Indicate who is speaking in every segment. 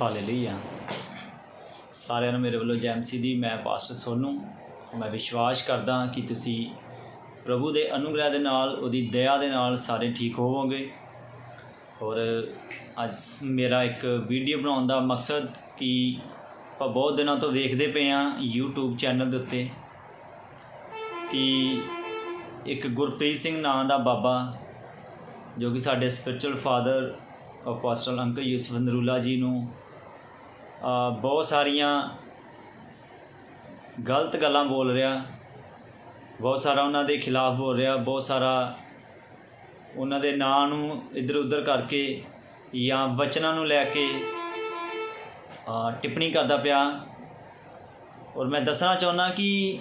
Speaker 1: Hallelujah ਸਾਰਿਆਂ ਨੂੰ ਮੇਰੇ ਵੱਲੋਂ ਜੈਮਸੀ ਦੀ ਮੈਂ ਪਾਸਟਰ ਸੋਨੂ ਮੈਂ ਵਿਸ਼ਵਾਸ ਕਰਦਾ ਕਿ ਤੁਸੀਂ ਪ੍ਰਭੂ ਦੇ ਅਨੁਗ੍ਰਹਿ ਦੇ ਨਾਲ, ਉਹਦੀ ਦਇਆ ਦੇ ਨਾਲ ਸਾਰੇ ਠੀਕ ਹੋਵੋਗੇ। ਔਰ ਅੱਜ ਮੇਰਾ ਇੱਕ ਵੀਡੀਓ ਬਣਾਉਣ ਦਾ ਮਕਸਦ ਕਿ ਆਪਾਂ ਬਹੁਤ ਦਿਨਾਂ ਤੋਂ ਵੇਖਦੇ ਪਏ ਆ YouTube ਚੈਨਲ ਦੇ ਉੱਤੇ ਕਿ ਇੱਕ ਗੁਰਪ੍ਰੀਤ ਸਿੰਘ ਨਾਂ ਦਾ ਬਾਬਾ ਜੋ ਕਿ ਸਾਡੇ spiritual father apostle uncle Yusuf Narula ji ਨੂੰ ਬਹੁਤ ਸਾਰੀਆਂ ਗਲਤ ਗੱਲਾਂ ਬੋਲ ਰਿਹਾ। ਬਹੁਤ ਸਾਰਾ ਉਹਨਾਂ ਦੇ ਖਿਲਾਫ ਬੋਲ ਰਿਹਾ। ਬਹੁਤ ਸਾਰਾ ਉਹਨਾਂ ਦੇ ਨਾਂ ਨੂੰ ਇੱਧਰ ਉੱਧਰ ਕਰਕੇ ਜਾਂ ਵਚਨਾਂ ਨੂੰ ਲੈ ਕੇ ਟਿੱਪਣੀ ਕਰਦਾ ਪਿਆ। ਔਰ ਮੈਂ ਦੱਸਣਾ ਚਾਹੁੰਦਾ ਕਿ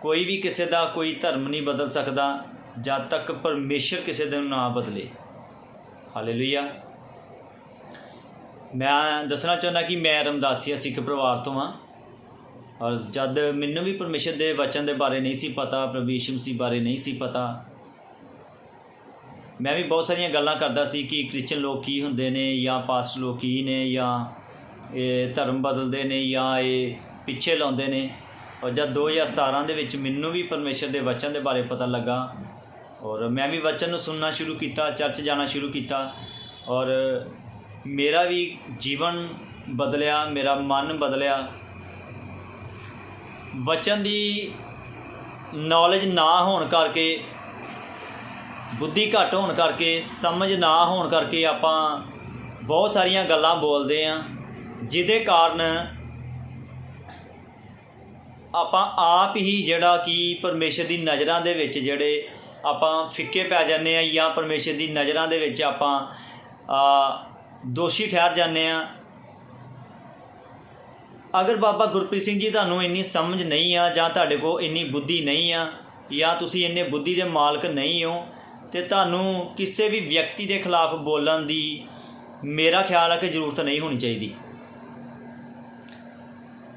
Speaker 1: ਕੋਈ ਵੀ ਕਿਸੇ ਦਾ ਕੋਈ ਧਰਮ ਨਹੀਂ ਬਦਲ ਸਕਦਾ ਜਦ ਤੱਕ ਪਰਮੇਸ਼ਰ ਕਿਸੇ ਦੇ ਨੂੰ ਨਾ ਬਦਲੇ। ਹਾਲੇਲੂਇਆ। ਮੈਂ ਦੱਸਣਾ ਚਾਹੁੰਦਾ ਕਿ ਮੈਂ ਰਮਦਾਸੀਆ ਸਿੱਖ ਪਰਿਵਾਰ ਤੋਂ ਹਾਂ। ਔਰ ਜਦ ਮੈਨੂੰ ਵੀ ਪਰਮੇਸ਼ਰ ਦੇ ਵਚਨ ਦੇ ਬਾਰੇ ਨਹੀਂ ਸੀ ਪਤਾ, ਪ੍ਰਭੂ ਯਿਸੂ ਮਸੀਹ ਬਾਰੇ ਨਹੀਂ ਸੀ ਪਤਾ, ਮੈਂ ਵੀ ਬਹੁਤ ਸਾਰੀਆਂ ਗੱਲਾਂ ਕਰਦਾ ਸੀ ਕਿ ਕ੍ਰਿਸਚੀਅਨ ਲੋਕ ਕੀ ਹੁੰਦੇ ਨੇ, ਜਾਂ ਪਾਸਟ ਲੋਕ ਕੀ ਨੇ, ਜਾਂ ਇਹ ਧਰਮ ਬਦਲਦੇ ਨੇ, ਜਾਂ ਇਹ ਪਿੱਛੇ ਲਾਉਂਦੇ ਨੇ। ਔਰ ਜਦ 2017 ਦੇ ਵਿੱਚ ਮੈਨੂੰ ਵੀ ਪਰਮੇਸ਼ਰ ਦੇ ਵਚਨ ਦੇ ਬਾਰੇ ਪਤਾ ਲੱਗਾ, ਔਰ ਮੈਂ ਵੀ ਵਚਨ ਨੂੰ ਸੁਣਨਾ ਸ਼ੁਰੂ ਕੀਤਾ, ਚਰਚ ਜਾਣਾ ਸ਼ੁਰੂ ਕੀਤਾ, ਔਰ ਮੇਰਾ ਵੀ ਜੀਵਨ ਬਦਲਿਆ, ਮੇਰਾ ਮਨ ਬਦਲਿਆ। ਵਚਨ ਦੀ ਨੌਲੇਜ ਨਾ ਹੋਣ ਕਰਕੇ, ਬੁੱਧੀ ਘੱਟ ਹੋਣ ਕਰਕੇ, ਸਮਝ ਨਾ ਹੋਣ ਕਰਕੇ ਆਪਾਂ ਬਹੁਤ ਸਾਰੀਆਂ ਗੱਲਾਂ ਬੋਲਦੇ ਆਂ, ਜਿਹਦੇ ਕਾਰਨ ਆਪਾਂ ਆਪ ਹੀ ਜਿਹੜਾ ਕਿ ਪਰਮੇਸ਼ਰ ਦੀ ਨਜ਼ਰਾਂ ਦੇ ਵਿੱਚ ਜਿਹੜੇ ਆਪਾਂ ਫਿੱਕੇ ਪੈ ਜਾਂਦੇ ਆ ਜਾਂ ਪਰਮੇਸ਼ਰ ਦੀ ਨਜ਼ਰਾਂ ਦੇ ਵਿੱਚ ਆਪਾਂ ਦੋਸ਼ੀ ਠਹਿਰ ਜਾਂਦੇ ਆ ਅਗਰ ਬਾਬਾ ਗੁਰਪ੍ਰੀਤ ਸਿੰਘ ਜੀ ਤੁਹਾਨੂੰ ਇੰਨੀ ਸਮਝ ਨਹੀਂ ਆ ਜਾਂ ਤੁਹਾਡੇ ਕੋਲ ਇੰਨੀ ਬੁੱਧੀ ਨਹੀਂ ਆ ਜਾਂ ਤੁਸੀਂ ਇੰਨੇ ਬੁੱਧੀ ਦੇ ਮਾਲਕ ਨਹੀਂ ਹੋ ਤੇ ਤੁਹਾਨੂੰ ਕਿਸੇ ਵੀ ਵਿਅਕਤੀ ਦੇ ਖਿਲਾਫ ਬੋਲਣ ਦੀ ਮੇਰਾ ਖਿਆਲ ਹੈ ਕਿ ਜ਼ਰੂਰਤ ਨਹੀਂ ਹੋਣੀ ਚਾਹੀਦੀ।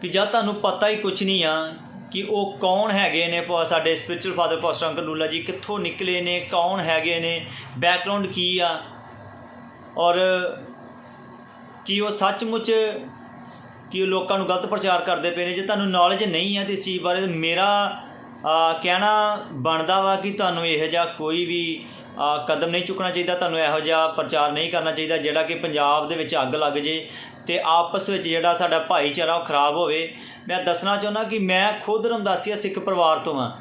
Speaker 1: ਕਿ ਜਦ ਤੁਹਾਨੂੰ ਪਤਾ ਹੀ ਕੁਝ ਨਹੀਂ ਆ ਕਿ ਉਹ ਕੌਣ ਹੈਗੇ ਨੇ ਪ- ਸਾਡੇ spiritual father pastor uncle Narula ji, ਕਿੱਥੋਂ ਨਿਕਲੇ ਨੇ, ਕੌਣ ਹੈਗੇ ਨੇ ਬੈਕਗ੍ਰਾਉਂਡ ਕੀ ਆ? ਔਰ ਕਿ ਉਹ ਸੱਚਮੁੱਚ ਕਿ ਉਹ ਲੋਕਾਂ ਨੂੰ ਗਲਤ ਪ੍ਰਚਾਰ ਕਰਦੇ ਪਏ ਨੇ? ਜੇ ਤੁਹਾਨੂੰ ਨੌਲੇਜ ਨਹੀਂ ਹੈ ਤੇ ਇਸ ਚੀਜ਼ ਬਾਰੇ ਮੇਰਾ ਕਹਿਣਾ ਬਣਦਾ ਵਾ ਕਿ ਤੁਹਾਨੂੰ ਇਹੋ ਜਿਹਾ ਕੋਈ ਵੀ ਕਦਮ ਨਹੀਂ ਚੁੱਕਣਾ ਚਾਹੀਦਾ। ਤੁਹਾਨੂੰ ਇਹੋ ਜਿਹਾ ਪ੍ਰਚਾਰ ਨਹੀਂ ਕਰਨਾ ਚਾਹੀਦਾ ਜਿਹੜਾ ਕਿ ਪੰਜਾਬ ਦੇ ਵਿੱਚ ਅੱਗ ਲੱਗ ਜੇ ਤੇ ਆਪਸ ਵਿੱਚ ਜਿਹੜਾ ਸਾਡਾ ਭਾਈਚਾਰਾ ਉਹ ਖਰਾਬ ਹੋਵੇ। ਮੈਂ ਦੱਸਣਾ ਚਾਹੁੰਦਾ ਕਿ ਮੈਂ ਖੁਦ ਰਮਦਾਸੀਆ ਸਿੱਖ ਪਰਿਵਾਰ ਤੋਂ ਹਾਂ।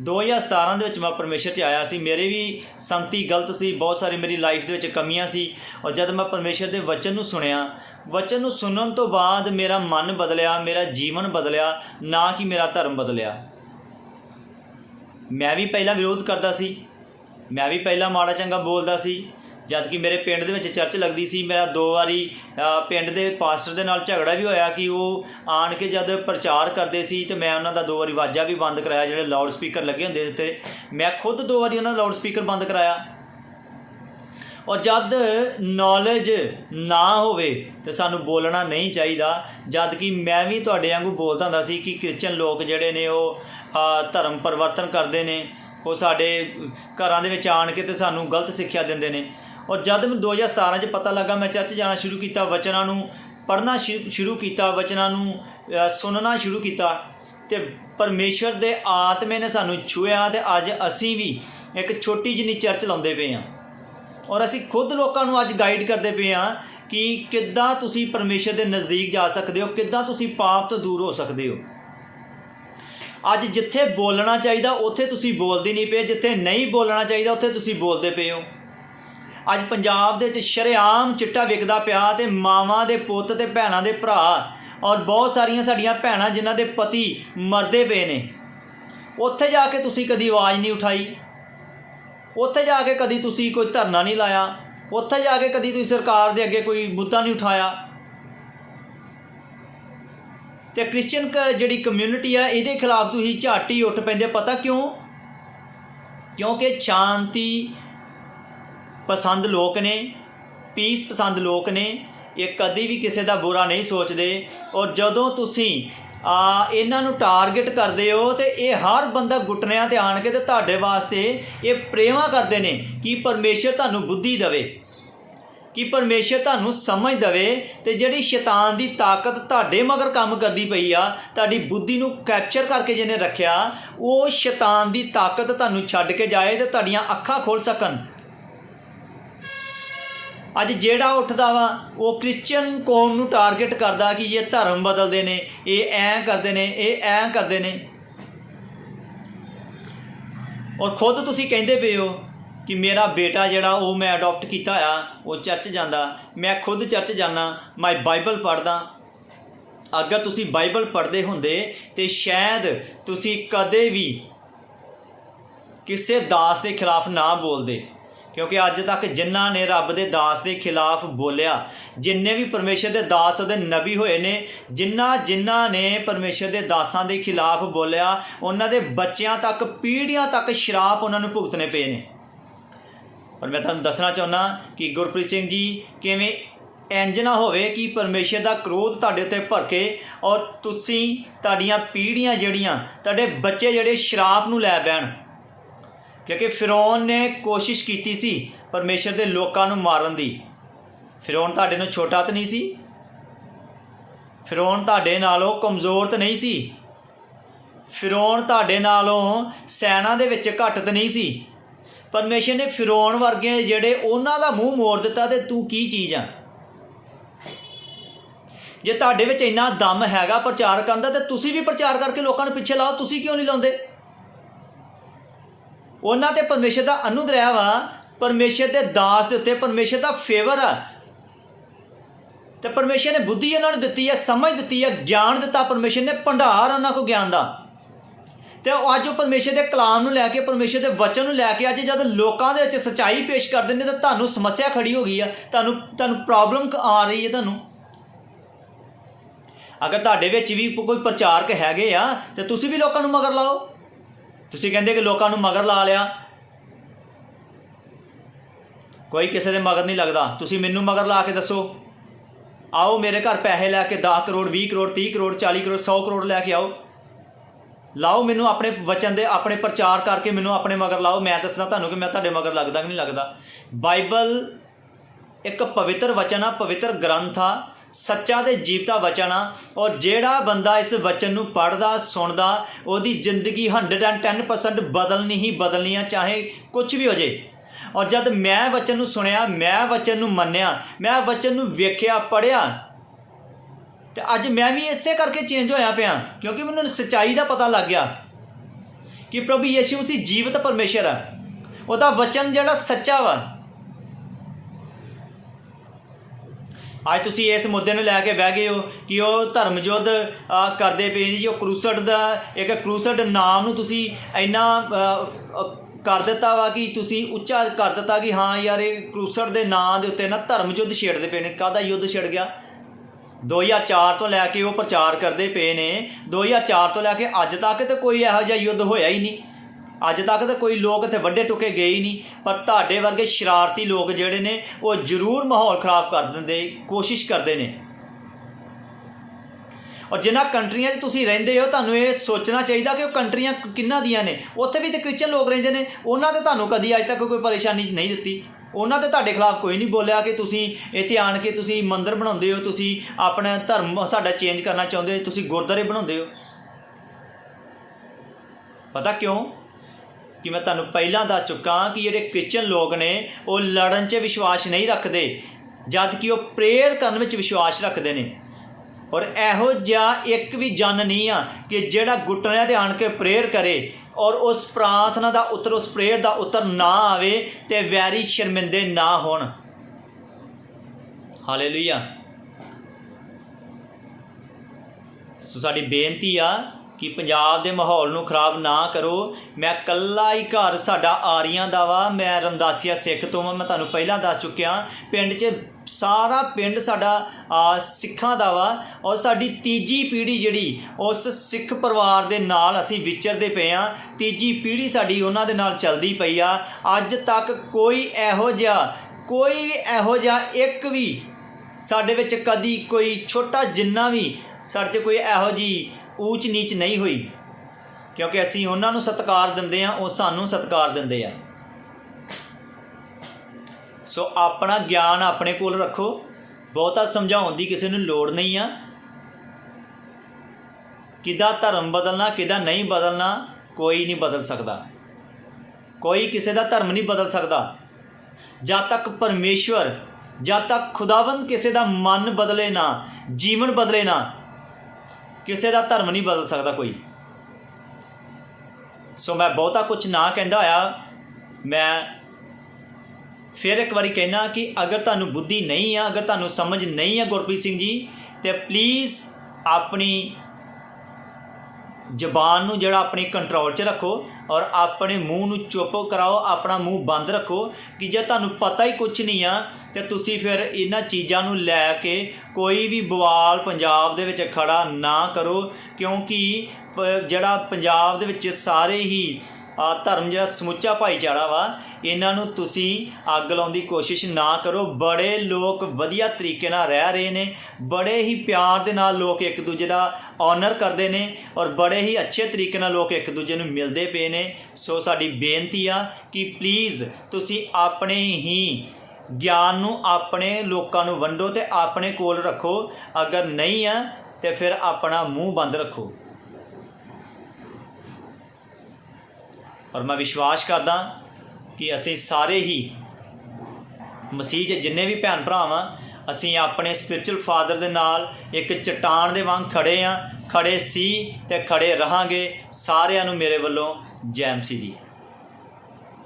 Speaker 1: 2017 ਦੇ ਵਿੱਚ ਮੈਂ ਪਰਮੇਸ਼ਰ 'ਚ ਆਇਆ ਸੀ। ਮੇਰੇ ਵੀ ਸੰਤੀ ਗਲਤ ਸੀ, ਬਹੁਤ ਸਾਰੀ ਮੇਰੀ ਲਾਈਫ ਦੇ ਵਿੱਚ ਕਮੀਆਂ ਸੀ ਔਰ ਜਦ ਮੈਂ ਪਰਮੇਸ਼ਰ ਦੇ ਵਚਨ ਨੂੰ ਸੁਣਿਆ, ਵਚਨ ਨੂੰ ਸੁਣਨ ਤੋਂ ਬਾਅਦ ਮੇਰਾ ਮਨ ਬਦਲਿਆ, ਮੇਰਾ ਜੀਵਨ ਬਦਲਿਆ, ਨਾ ਕਿ ਮੇਰਾ ਧਰਮ ਬਦਲਿਆ। ਮੈਂ ਵੀ ਪਹਿਲਾਂ ਵਿਰੋਧ ਕਰਦਾ ਸੀ, ਮੈਂ ਵੀ ਪਹਿਲਾਂ ਮਾੜਾ ਚੰਗਾ ਬੋਲਦਾ ਸੀ ਜਦ ਕਿ ਮੇਰੇ ਪਿੰਡ ਦੇ ਵਿੱਚ ਚਰਚ ਲੱਗਦੀ ਸੀ, ਮੇਰਾ ਦੋ ਵਾਰੀ ਪਿੰਡ ਦੇ ਪਾਸਟਰ ਦੇ ਨਾਲ ਝਗੜਾ ਵੀ ਹੋਇਆ ਕਿ ਉਹ ਆਣ ਕੇ ਜਦ ਪ੍ਰਚਾਰ ਕਰਦੇ ਸੀ ਤੇ ਮੈਂ ਉਹਨਾਂ ਦਾ ਦੋ ਵਾਰੀ ਵਾਜਾ ਵੀ ਬੰਦ ਕਰਾਇਆ, ਜਿਹੜੇ ਲਾਊਡ ਸਪੀਕਰ ਲੱਗੇ ਹੁੰਦੇ ਤੇ ਮੈਂ ਖੁਦ ਦੋ ਵਾਰੀ ਉਹਨਾਂ ਦਾ ਲਾਊਡ ਸਪੀਕਰ ਬੰਦ ਕਰਾਇਆ। ਔਰ ਜਦ ਨੌਲੇਜ ਨਾ ਹੋਵੇ ਤੇ ਸਾਨੂੰ ਬੋਲਣਾ ਨਹੀਂ ਚਾਹੀਦਾ, ਜਦ ਕਿ ਮੈਂ ਵੀ ਤੁਹਾਡੇ ਵਾਂਗੂ ਬੋਲਦਾ ਹੁੰਦਾ ਸੀ ਕਿ ਕ੍ਰਿਸਚੀਅਨ ਲੋਕ ਜਿਹੜੇ ਨੇ ਉਹ ਧਰਮ ਪਰਿਵਰਤਨ ਕਰਦੇ ਨੇ, ਉਹ ਸਾਡੇ ਘਰਾਂ ਦੇ ਵਿੱਚ ਆਣ ਕੇ ਤੇ ਸਾਨੂੰ ਗਲਤ ਸਿੱਖਿਆ ਦਿੰਦੇ ਨੇ। ਔਰ ਜਦ ਮੈਨੂੰ 2017 ਚ ਪਤਾ ਲੱਗਾ, ਮੈਂ ਚਰਚ ਜਾਣਾ ਸ਼ੁਰੂ ਕੀਤਾ ਵਚਨਾਂ ਨੂੰ, ਪੜ੍ਹਨਾ ਸ਼ੁ- ਸ਼ੁਰੂ ਕੀਤਾ ਵਚਨਾਂ ਨੂੰ ਸੁਣਨਾ ਸ਼ੁਰੂ ਕੀਤਾ, ਤੇ ਪਰਮੇਸ਼ਵਰ ਦੇ ਆਤਮੇ ਨੇ ਸਾਨੂੰ ਛੂਇਆ ਤੇ ਅੱਜ ਅਸੀਂ ਵੀ ਇੱਕ ਛੋਟੀ ਜਿਹੀ ਚਰਚ ਲਾਉਂਦੇ ਪਏ ਹਾਂ। ਔਰ ਅਸੀਂ ਖੁਦ ਲੋਕਾਂ ਨੂੰ ਅੱਜ ਗਾਈਡ ਕਰਦੇ ਪਏ ਹਾਂ ਕਿ ਕਿੱਦਾਂ ਤੁਸੀਂ ਪਰਮੇਸ਼ਰ ਦੇ ਨਜ਼ਦੀਕ ਜਾ ਸਕਦੇ ਹੋ, ਕਿੱਦਾਂ ਤੁਸੀਂ ਪਾਪ ਤੋਂ ਦੂਰ ਹੋ ਸਕਦੇ ਹੋ। ਅੱਜ ਜਿੱਥੇ ਬੋਲਣਾ ਚਾਹੀਦਾ, ਉੱਥੇ ਤੁਸੀਂ ਬੋਲਦੇ ਨਹੀਂ ਪਏ, ਜਿੱਥੇ ਨਹੀਂ ਬੋਲਣਾ ਚਾਹੀਦਾ, ਉੱਥੇ ਤੁਸੀਂ ਬੋਲਦੇ ਪਏ ਹੋ। ਅੱਜ ਪੰਜਾਬ ਦੇ ਵਿੱਚ ਸ਼ਰੇਆਮ ਚਿੱਟਾ ਵਿਕਦਾ ਪਿਆ ਤੇ ਮਾਵਾਂ ਦੇ ਪੁੱਤ ਤੇ ਭੈਣਾਂ ਦੇ ਭਰਾ ਔਰ ਬਹੁਤ ਸਾਰੀਆਂ ਸਾਡੀਆਂ ਭੈਣਾਂ ਜਿਨ੍ਹਾਂ ਦੇ ਪਤੀ ਮਰਦੇ ਪਏ ਨੇ। ਉੱਥੇ ਜਾ ਕੇ ਤੁਸੀਂ ਕਦੀ ਆਵਾਜ਼ ਨਹੀਂ ਉਠਾਈ। ਉੱਥੇ ਜਾ ਕੇ ਕਦੀ ਤੁਸੀਂ ਕੋਈ ਧਰਨਾ ਨਹੀਂ ਲਾਇਆ। ਉੱਥੇ ਜਾ ਕੇ ਕਦੀ ਤੁਸੀਂ ਸਰਕਾਰ ਦੇ ਅੱਗੇ ਕੋਈ ਮੁੱਦਾ ਨਹੀਂ ਉਠਾਇਆ। ਤੇ ਕ੍ਰਿਸਚੀਅਨ ਕ- ਜਿਹੜੀ ਕਮਿਊਨਿਟੀ ਆ, ਇਹਦੇ ਖਿਲਾਫ ਤੁਸੀਂ ਝਾਟੀ ਉੱਠ ਪੈਂਦੇ। ਪਤਾ ਕਿਉਂ? ਕਿਉਂਕਿ ਸ਼ਾਂਤੀ ਪਸੰਦ ਲੋਕ ਨੇ ਪੀਸ ਪਸੰਦ ਲੋਕ ਨੇ, ਇਹ ਕਦੀ ਵੀ ਕਿਸੇ ਦਾ ਬੁਰਾ ਨਹੀਂ ਸੋਚਦੇ। ਔਰ ਜਦੋਂ ਤੁਸੀਂ, ਆ, ਇਹਨਾਂ ਨੂੰ ਟਾਰਗੇਟ ਕਰਦੇ ਹੋ, ਤੇ ਇਹ ਹਰ ਬੰਦਾ ਗੁੱਟਣਿਆਂ ਤੇ ਆਣ ਕੇ ਤੇ ਤੁਹਾਡੇ ਵਾਸਤੇ ਇਹ ਪ੍ਰੇਮਾ ਕਰਦੇ ਨੇ ਕਿ ਪਰਮੇਸ਼ਰ ਤੁਹਾਨੂੰ ਬੁੱਧੀ ਦੇਵੇ, ਕਿ ਪਰਮੇਸ਼ਰ ਤੁਹਾਨੂੰ ਸਮਝ ਦੇਵੇ ਤੇ ਜਿਹੜੀ ਸ਼ੈਤਾਨ ਦੀ ਤਾਕਤ ਤੁਹਾਡੇ ਮਗਰ ਕੰਮ ਕਰਦੀ ਪਈ ਆ, ਤੁਹਾਡੀ ਬੁੱਧੀ ਨੂੰ ਕੈਪਚਰ ਕਰਕੇ ਜਿਹਨੇ ਰੱਖਿਆ, ਉਹ ਸ਼ੈਤਾਨ ਦੀ ਤਾਕਤ ਤੁਹਾਨੂੰ ਛੱਡ ਕੇ ਜਾਏ ਤੇ ਤੁਹਾਡੀਆਂ ਅੱਖਾਂ ਖੋਲ ਸਕਣ। ਅੱਜ ਜਿਹੜਾ ਉੱਠਦਾ ਵਾ, ਉਹ ਕ੍ਰਿਸਚੀਅਨ ਕੌਮ ਨੂੰ ਟਾਰਗੇਟ ਕਰਦਾ ਕਿ ਇਹ ਧਰਮ ਬਦਲਦੇ ਨੇ, ਇਹ ਐਂ ਕਰਦੇ ਨੇ, ਇਹ ਐਂ ਕਰਦੇ ਨੇ। ਔਰ ਖੁਦ ਤੁਸੀਂ ਕਹਿੰਦੇ ਪਏ ਹੋ ਕਿ ਮੇਰਾ ਬੇਟਾ ਜਿਹੜਾ ਉਹ ਮੈਂ ਅਡਾਪਟ ਕੀਤਾ ਆ, ਉਹ ਚਰਚ ਜਾਂਦਾ। ਮੈਂ ਖੁਦ ਚਰਚ ਜਾਂਦਾ, ਮੈਂ ਬਾਈਬਲ ਪੜ੍ਹਦਾ। ਅਗਰ ਤੁਸੀਂ ਬਾਈਬਲ ਪੜ੍ਹਦੇ ਹੁੰਦੇ, ਤੇ ਸ਼ਾਇਦ ਤੁਸੀਂ ਕਦੇ ਵੀ ਕਿਸੇ ਦਾਸ ਦੇ ਖਿਲਾਫ ਨਾ ਬੋਲਦੇ। ਕਿਉਂਕਿ ਅੱਜ ਤੱਕ ਜਿਨ੍ਹਾਂ ਨੇ ਰੱਬ ਦੇ ਦਾਸ ਦੇ ਖਿਲਾਫ ਬੋਲਿਆ, ਜਿੰਨੇ ਵੀ ਪਰਮੇਸ਼ਰ ਦੇ ਦਾਸ ਉਹਦੇ ਨਬੀ ਹੋਏ ਨੇ, ਜਿਨ੍ਹਾਂ ਜਿਨ੍ਹਾਂ ਨੇ ਪਰਮੇਸ਼ਰ ਦੇ ਦਾਸਾਂ ਦੇ ਖਿਲਾਫ ਬੋਲਿਆ, ਉਹਨਾਂ ਦੇ ਬੱਚਿਆਂ ਤੱਕ, ਪੀੜ੍ਹੀਆਂ ਤੱਕ ਸ਼ਰਾਪ ਉਹਨਾਂ ਨੂੰ ਭੁਗਤਣੇ ਪਏ ਨੇ। ਔਰ ਮੈਂ ਤੁਹਾਨੂੰ ਦੱਸਣਾ ਚਾਹੁੰਦਾ ਕਿ ਗੁਰਪ੍ਰੀਤ ਸਿੰਘ ਜੀ ਕਿਵੇਂ ਇੰਜ ਨਾ ਹੋਵੇ ਕਿ ਪਰਮੇਸ਼ਰ ਦਾ ਕ੍ਰੋਧ ਤੁਹਾਡੇ ਉੱਤੇ ਭੜਕੇ ਔਰ ਤੁਸੀਂ ਤੁਹਾਡੀਆਂ ਪੀੜ੍ਹੀਆਂ ਜਿਹੜੀਆਂ, ਤੁਹਾਡੇ ਬੱਚੇ ਜਿਹੜੇ ਸ਼ਰਾਪ ਨੂੰ ਲੈ ਬੈਣ ਕਿਉਂਕਿ ਫਿਰੌਨ ਨੇ ਕੋਸ਼ਿਸ਼ ਕੀਤੀ ਸੀ ਪਰਮੇਸ਼ਰ ਦੇ ਲੋਕਾਂ ਨੂੰ ਮਾਰਨ ਦੀ। ਫਿਰੌਨ ਤੁਹਾਡੇ ਨੂੰ ਛੋਟਾ ਤਾਂ ਨਹੀਂ ਸੀ? ਫਿਰੌਨ ਤੁਹਾਡੇ ਨਾਲੋਂ ਕਮਜ਼ੋਰ ਤਾਂ ਨਹੀਂ ਸੀ? ਫਿਰੌਨ ਤੁਹਾਡੇ ਨਾਲੋਂ ਸੈਨਾ ਦੇ ਵਿੱਚ ਘੱਟ ਤਾਂ ਨਹੀਂ ਸੀ? ਪਰਮੇਸ਼ਰ ਨੇ ਫਿਰੌਨ ਵਰਗੇ ਜਿਹੜੇ ਉਹਨਾਂ ਦਾ ਮੂੰਹ ਮੋੜ ਦਿੱਤਾ ਤੇ ਤੂੰ ਕੀ ਚੀਜ਼ ਆ? ਜੇ ਤੁਹਾਡੇ ਵਿੱਚ ਇੰਨਾ ਦਮ ਹੈਗਾ ਪ੍ਰਚਾਰ ਕਰਨ ਦਾ ਤੇ ਤੁਸੀਂ ਵੀ ਪ੍ਰਚਾਰ ਕਰਕੇ ਲੋਕਾਂ ਨੂੰ ਪਿੱਛੇ ਲਾਓ, ਤੁਸੀਂ ਕਿਉਂ ਨਹੀਂ ਲਾਉਂਦੇ? ਉਹਨਾਂ ਤੇ ਪਰਮੇਸ਼ਰ ਦਾ ਅਨੁਗ੍ਰਹਿ ਵਾ, ਪਰਮੇਸ਼ਰ ਦੇ ਦਾਸ ਦੇ ਉੱਤੇ ਪਰਮੇਸ਼ਰ ਦਾ ਫੇਵਰ ਆ। ਤੇ ਪਰਮੇਸ਼ਰ ਨੇ ਬੁੱਧੀ ਉਹਨਾਂ ਨੂੰ ਦਿੱਤੀ ਹੈ, ਸਮਝ ਦਿੱਤੀ ਹੈ, ਗਿਆਨ ਦਿੱਤਾ, ਪਰਮੇਸ਼ਰ ਨੇ ਭੰਡਾਰ ਉਹਨਾਂ ਕੋ ਗਿਆਨ ਦਾ। ਤੇ ਅੱਜ ਉਹ ਪਰਮੇਸ਼ਰ ਦੇ ਕਲਾਮ ਨੂੰ ਲੈ ਕੇ, ਪਰਮੇਸ਼ਰ ਦੇ ਵਚਨ ਨੂੰ ਲੈ ਕੇ ਅੱਜ ਜਦ ਲੋਕਾਂ ਦੇ ਵਿੱਚ ਸਚਾਈ ਪੇਸ਼ ਕਰ ਦਿੰਦੇ ਤਾਂ ਤੁਹਾਨੂੰ ਸਮੱਸਿਆ ਖੜੀ ਹੋ ਗਈ ਆ, ਤੁਹਾਨੂੰ ਤੁਹਾਨੂੰ ਪ੍ਰੋਬਲਮ ਆ ਰਹੀ ਹੈ ਤੁਹਾਨੂੰ। ਅਗਰ ਤੁਹਾਡੇ ਵਿੱਚ ਵੀ ਕੋਈ ਪ੍ਰਚਾਰਕ ਹੈਗੇ ਆ, ਤੇ ਤੁਸੀਂ ਵੀ ਲੋਕਾਂ ਨੂੰ ਮਗਰ ਲਾਓ। ਤੁਸੀਂ ਕਹਿੰਦੇ ਕਿ ਲੋਕਾਂ ਨੂੰ ਮਗਰ ਲਾ ਲਿਆ। ਕੋਈ ਕਿਸੇ ਦੇ ਮਗਰ ਨਹੀਂ ਲੱਗਦਾ। ਤੁਸੀਂ ਮੈਨੂੰ ਮਗਰ ਲਾ ਕੇ ਦੱਸੋ। ਆਓ ਮੇਰੇ ਘਰ ਪੈਸੇ ਲੈ ਕੇ 10 ਕਰੋੜ 20 ਕਰੋੜ 30 ਕਰੋੜ 40 ਕਰੋੜ 100 ਕਰੋੜ ਲੈ ਕੇ ਆਓ। ਲਾਓ ਮੈਨੂੰ ਆਪਣੇ ਵਚਨ ਦੇ ਆਪਣੇ ਪ੍ਰਚਾਰ ਕਰਕੇ ਮੈਨੂੰ ਆਪਣੇ ਮਗਰ ਲਾਓ। ਮੈਂ ਦੱਸਦਾ ਤੁਹਾਨੂੰ ਕਿ ਮੈਂ ਤੁਹਾਡੇ ਮਗਰ ਲੱਗਦਾ ਕਿ ਨਹੀਂ ਲੱਗਦਾ। ਬਾਈਬਲ ਇੱਕ ਪਵਿੱਤਰ ਵਚਨ ਆ, ਪਵਿੱਤਰ ਗ੍ਰੰਥ ਆ। ਸੱਚਾ ਤੇ ਜੀਵਤਾ ਵਚਨ ਆ, ਔਰ ਜਿਹੜਾ ਬੰਦਾ ਇਸ ਵਚਨ ਨੂੰ ਪੜ੍ਹਦਾ, ਸੁਣਦਾ, ਉਹਦੀ ਜ਼ਿੰਦਗੀ 110% ਬਦਲਣੀ ਹੀ ਬਦਲਣੀ ਆ, ਚਾਹੇ ਕੁਝ ਵੀ ਹੋ ਜੇ। ਔਰ ਜਦ ਮੈਂ ਵਚਨ ਨੂੰ ਸੁਣਿਆ, ਮੈਂ ਵਚਨ ਨੂੰ ਮੰਨਿਆ, ਮੈਂ ਵਚਨ ਨੂੰ ਵੇਖਿਆ ਪੜਿਆ ਤੇ ਅੱਜ ਮੈਂ ਵੀ ਇਸੇ ਕਰਕੇ ਚੇਂਜ ਹੋਇਆ ਪਿਆ, ਕਿਉਂਕਿ ਮੈਨੂੰ ਸੱਚਾਈ ਦਾ ਪਤਾ ਲੱਗ ਗਿਆ ਕਿ ਪ੍ਰਭੂ ਯੀਸ਼ੂ ਮਸੀਹ ਜੀਵਤ ਪਰਮੇਸ਼ਰ ਆ। ਉਹਦਾ ਵਚਨ ਜਿਹੜਾ ਸੱਚਾ ਵਾ ਅੱਜ ਤੁਸੀਂ ਇਸ ਮੁੱਦੇ ਨੂੰ ਲੈ ਕੇ ਬਹਿ ਗਏ ਹੋ ਕਿ ਉਹ ਧਰਮ ਯੁੱਧ ਕਰਦੇ ਪਏ ਨੇ ਜੀ। ਉਹ ਕਰੂਸਡ ਦਾ ਇੱਕ ਕਰੂਸਡ ਨਾਮ ਨੂੰ ਤੁਸੀਂ ਇੰਨਾ ਕਰ ਦਿੱਤਾ ਵਾ ਕਿ ਤੁਸੀਂ ਉੱਚਾ ਕਰ ਦਿੱਤਾ ਕਿ ਹਾਂ ਯਾਰ ਇਹ ਕਰੂਸਡ ਦੇ ਨਾਂ ਦੇ ਉੱਤੇ ਨਾ ਧਰਮ ਯੁੱਧ ਛੇੜਦੇ ਪਏ ਨੇ। ਕਾਹਦਾ ਯੁੱਧ ਛਿੜ ਗਿਆ? 2004 ਤੋਂ ਲੈ ਕੇ ਉਹ ਪ੍ਰਚਾਰ ਕਰਦੇ ਪਏ ਨੇ। 2004 ਤੋਂ ਲੈ ਕੇ ਅੱਜ ਤੱਕ ਤੇ ਕੋਈ ਇਹੋ ਜਿਹਾ ਯੁੱਧ ਹੋਇਆ ਹੀ ਨਹੀਂ। ਅੱਜ ਤੱਕ ਤਾਂ ਕੋਈ ਲੋਕ ਇੱਥੇ ਵੱਡੇ ਟੁਕੇ ਗਏ ਹੀ ਨਹੀਂ, ਪਰ ਤੁਹਾਡੇ ਵਰਗੇ ਸ਼ਰਾਰਤੀ ਲੋਕ ਜਿਹੜੇ ਨੇ, ਉਹ ਜ਼ਰੂਰ ਮਾਹੌਲ ਖਰਾਬ ਕਰ ਦਿੰਦੇ, ਕੋਸ਼ਿਸ਼ ਕਰਦੇ ਨੇ। ਔਰ ਜਿਨ੍ਹਾਂ ਕੰਟਰੀਆਂ 'ਚ ਤੁਸੀਂ ਰਹਿੰਦੇ ਹੋ, ਤੁਹਾਨੂੰ ਇਹ ਸੋਚਣਾ ਚਾਹੀਦਾ ਕਿ ਉਹ ਕੰਟਰੀਆਂ ਕ- ਦੀਆਂ ਨੇ? ਉੱਥੇ ਵੀ ਤੇ ਕ੍ਰਿਸਚੀਅਨ ਲੋਕ ਰਹਿੰਦੇ ਨੇ, ਉਹਨਾਂ ਤੇ ਤੁਹਾਨੂੰ ਕਦੀ ਅੱਜ ਤੱਕ ਕੋਈ ਪਰੇਸ਼ਾਨੀ ਨਹੀਂ ਦਿੱਤੀ? ਉਹਨਾਂ ਤੇ ਤੁਹਾਡੇ ਖਿਲਾਫ ਕੋਈ ਨਹੀਂ ਬੋਲਿਆ ਕਿ ਤੁਸੀਂ ਇੱਥੇ ਆਣ ਕੇ ਤੁਸੀਂ ਮੰਦਰ ਬਣਾਉਂਦੇ ਹੋ, ਤੁਸੀਂ ਆਪਣਾ ਧਰਮ ਸਾਡਾ ਚੇਂਜ ਕਰਨਾ ਚਾਹੁੰਦੇ ਹੋ, ਤੁਸੀਂ ਗੁਰਦੁਆਰੇ ਬਣਾਉਂਦੇ ਹੋ? ਪਤਾ ਕਿਉਂ? ਕਿ ਮੈਂ ਤੁਹਾਨੂੰ ਪਹਿਲਾਂ ਦੱਸ ਚੁੱਕਾ ਕਿ ਜਿਹੜੇ ਕ੍ਰਿਸਚੀਅਨ ਲੋਕ ਨੇ, ਉਹ ਲੜਨ 'ਚ ਵਿਸ਼ਵਾਸ ਨਹੀਂ ਰੱਖਦੇ, ਜਦ ਕਿ ਉਹ ਪ੍ਰੇਅਰ ਕਰਨ ਵਿੱਚ ਵਿਸ਼ਵਾਸ ਰੱਖਦੇ ਨੇ। ਔਰ ਇਹੋ ਜਿਹਾ ਇੱਕ ਵੀ ਜਨ ਨਹੀਂ ਆ ਕਿ ਜਿਹੜਾ ਗੁੱਟਣਿਆਂ ਤੇ ਆਣ ਕੇ ਪ੍ਰੇਅਰ ਕਰੇ ਔਰ ਉਸ ਪ੍ਰਾਰਥਨਾ ਦਾ ਉੱਤਰ, ਉਸ ਪ੍ਰੇਅਰ ਦਾ ਉੱਤਰ ਨਾ ਆਵੇ ਤੇ ਵੈਰੀ ਸ਼ਰਮਿੰਦੇ ਨਾ ਹੋਣ। ਹਾਲੇਲੂਇਆ ਸੋ ਸਾਡੀ ਬੇਨਤੀ ਆ ਕਿ ਪੰਜਾਬ ਦੇ ਮਾਹੌਲ ਨੂੰ ਖਰਾਬ ਨਾ ਕਰੋ। ਮੈਂ ਕੱਲਾ ਹੀ ਘਰ ਸਾਡਾ ਆਰੀਆਂ ਦਾ ਵਾ। ਮੈਂ ਰਮਦਾਸੀਆ ਸਿੱਖ ਤੋਂ ਵਾਂ, ਮੈਂ ਤੁਹਾਨੂੰ ਪਹਿਲਾਂ ਦੱਸ ਚੁੱਕਿਆ ਪਿੰਡ 'ਚ ਸਾਰਾ ਪਿੰਡ ਸਾਡਾ ਸਿੱਖਾਂ ਦਾ ਵਾ। ਔਰ ਸਾਡੀ ਤੀਜੀ ਪੀੜ੍ਹੀ ਜਿਹੜੀ ਉਸ ਸਿੱਖ ਪਰਿਵਾਰ ਦੇ ਨਾਲ ਅਸੀਂ ਵਿਚਰਦੇ ਪਏ ਆ। ਤੀਜੀ ਪੀੜ੍ਹੀ ਸਾਡੀ ਉਹਨਾਂ ਦੇ ਨਾਲ ਚੱਲਦੀ ਪਈ ਆ। ਅੱਜ ਤੱਕ ਕੋਈ ਇਹੋ ਜਿਹਾ ਕੋਈ ਵੀ ਇਹੋ ਜਿਹਾ ਇੱਕ ਵੀ ਸਾਡੇ ਵਿੱਚ ਕਦੀ ਕੋਈ ਛੋਟਾ ਜਿੰਨਾ ਵੀ ਸਾਡੇ 'ਚ ਕੋਈ ਇਹੋ ਜੀ ਊਚ ਨੀਚ ਨਹੀਂ ਹੋਈ। ਕਿਉਂਕਿ ਅਸੀਂ ਉਹਨਾਂ ਨੂੰ ਸਤਿਕਾਰ ਦਿੰਦੇ ਆ ਉਹ ਸਾਨੂੰ ਸਤਿਕਾਰ ਦਿੰਦੇ ਆ। ਸੋ ਆਪਣਾ ਗਿਆਨ ਆਪਣੇ ਕੋਲ ਰੱਖੋ। ਬਹੁਤਾ ਸਮਝਾਉਣ ਦੀ ਕਿਸੇ ਨੂੰ ਲੋੜ ਨਹੀਂ ਆ। ਕਿਦਾ ਧਰਮ ਬਦਲਣਾ, ਕਿਦਾ ਨਹੀਂ ਬਦਲਣਾ, ਕੋਈ ਨਹੀਂ ਬਦਲ ਸਕਦਾ। ਕੋਈ ਕਿਸੇ ਦਾ ਧਰਮ ਨਹੀਂ ਬਦਲ ਸਕਦਾ। ਜਦ ਤੱਕ ਪਰਮੇਸ਼ਵਰ, ਜਦ ਤੱਕ ਖੁਦਾਵੰਦ ਕਿਸੇ ਦਾ ਮਨ ਬਦਲੇ ਨਾ, ਜੀਵਨ ਬਦਲੇ ਨਾ ਕਿਸੇ ਦਾ ਧਰਮ ਨਹੀਂ ਬਦਲ ਸਕਦਾ ਕੋਈ। ਸੋ ਮੈਂ ਬਹੁਤਾ ਕੁਝ ਨਾ ਕਹਿੰਦਾ ਹੋਇਆ। ਮੈਂ ਫਿਰ ਇੱਕ ਵਾਰੀ ਕਹਿਣਾ ਕਿ ਅਗਰ ਤੁਹਾਨੂੰ ਬੁੱਧੀ ਨਹੀਂ ਆ, ਅਗਰ ਤੁਹਾਨੂੰ ਸਮਝ ਨਹੀਂ ਆ ਗੁਰਪ੍ਰੀਤ ਸਿੰਘ ਜੀ, ਤੇ ਪਲੀਜ਼ ਆਪਣੀ ਜ਼ਬਾਨ ਨੂੰ ਜਿਹੜਾ ਆਪਣੀ ਕੰਟਰੋਲ 'ਚ ਰੱਖੋ ਔਰ ਆਪਣੇ ਮੂੰਹ ਨੂੰ ਚੁੱਪ ਕਰਾਓ, ਆਪਣਾ ਮੂੰਹ ਬੰਦ ਰੱਖੋ ਕਿ ਜੇ ਤੁਹਾਨੂੰ ਪਤਾ ਹੀ ਕੁਝ ਨਹੀਂ ਆ, ਤੇ ਤੁਸੀਂ ਫਿਰ ਇਹਨਾਂ ਚੀਜ਼ਾਂ ਨੂੰ ਲੈ ਕੇ ਕੋਈ ਵੀ ਬਵਾਲ ਪੰਜਾਬ ਦੇ ਵਿੱਚ ਖੜਾ ਨਾ ਕਰੋ ਕਿਉਂਕਿ ਜਿਹੜਾ ਪੰਜਾਬ ਦੇ ਵਿੱਚ ਸਾਰੇ ਹੀ ਆ ਧਰਮ ਜਿਹੜਾ ਸਮੁੱਚਾ ਭਾਈਚਾਰਾ ਵਾ, ਇਹਨਾਂ ਨੂੰ ਤੁਸੀਂ ਅੱਗ ਲਾਉਣ ਦੀ ਕੋਸ਼ਿਸ਼ ਨਾ ਕਰੋ। ਬੜੇ ਲੋਕ ਵਧੀਆ ਤਰੀਕੇ ਨਾਲ ਰਹਿ ਰਹੇ ਨੇ, ਬੜੇ ਹੀ ਪਿਆਰ ਦੇ ਨਾਲ ਲੋਕ ਇੱਕ ਦੂਜੇ ਦਾ ਆਨਰ ਕਰਦੇ ਨੇ ਔਰ ਬੜੇ ਹੀ ਅੱਛੇ ਤਰੀਕੇ ਨਾਲ ਲੋਕ ਇੱਕ ਦੂਜੇ ਨੂੰ ਮਿਲਦੇ ਪਏ ਨੇ। ਸੋ ਸਾਡੀ ਬੇਨਤੀ ਆ ਕਿ ਪਲੀਜ਼ ਤੁਸੀਂ ਆਪਣੇ ਹੀ ਗਿਆਨ ਨੂੰ ਆਪਣੇ ਲੋਕਾਂ ਨੂੰ ਵੰਡੋ ਤੇ ਆਪਣੇ ਕੋਲ ਰੱਖੋ। ਅਗਰ ਨਹੀਂ ਆ, ਤੇ ਫਿਰ ਆਪਣਾ ਮੂੰਹ ਬੰਦ ਰੱਖੋ। ਔਰ ਮੈਂ ਵਿਸ਼ਵਾਸ ਕਰਦਾ ਕਿ ਅਸੀਂ ਸਾਰੇ ਹੀ ਮਸੀਹ 'ਚ ਜਿੰਨੇ ਵੀ ਭੈਣ ਭਰਾ ਵਾਂ, ਅਸੀਂ ਆਪਣੇ ਸਪਿਰਚੁਅਲ ਫਾਦਰ ਦੇ ਨਾਲ ਇੱਕ ਚਟਾਨ ਦੇ ਵਾਂਗ ਖੜੇ ਆ, ਖੜੇ ਸੀ ਤੇ ਖੜੇ ਰਹਾਂਗੇ ਸਾਰਿਆਂ ਨੂੰ ਮੇਰੇ ਵੱਲੋਂ ਜੈ ਮਸੀਹ ਦੀ।